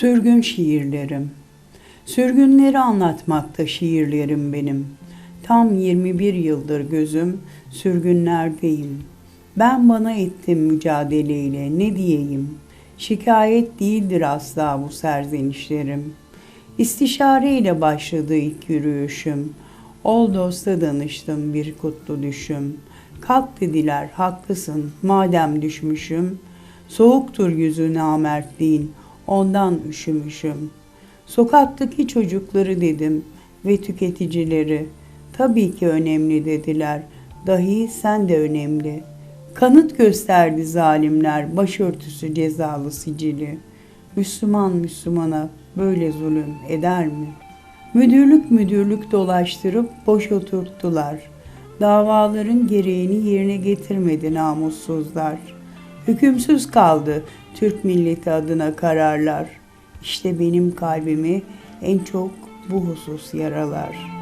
Sürgün şiirlerim. Sürgünleri anlatmakta şiirlerim benim. Tam 21 yıldır gözüm sürgünlerdeyim. Ben bana ettim mücadeleyle ne diyeyim? Şikayet değildir asla bu serzenişlerim. İstişareyle başladı ilk yürüyüşüm. Ol dosta danıştım bir kutlu düşüm. Kalk dediler haklısın madem düşmüşüm. Soğuktur yüzü namertliğin ondan üşümüşüm. Sokaktaki çocukları dedim ve tüketicileri. Tabii ki önemli dediler. Dahi sen de önemli. Kanıt gösterdi zalimler başörtüsü cezalı sicili. Müslüman Müslümana böyle zulüm eder mi? Müdürlük müdürlük dolaştırıp boş oturttular. Davaların gereğini yerine getirmedi namussuzlar. Hükümsüz kaldı Türk milleti adına kararlar. İşte benim kalbimi en çok bu husus yaralar.''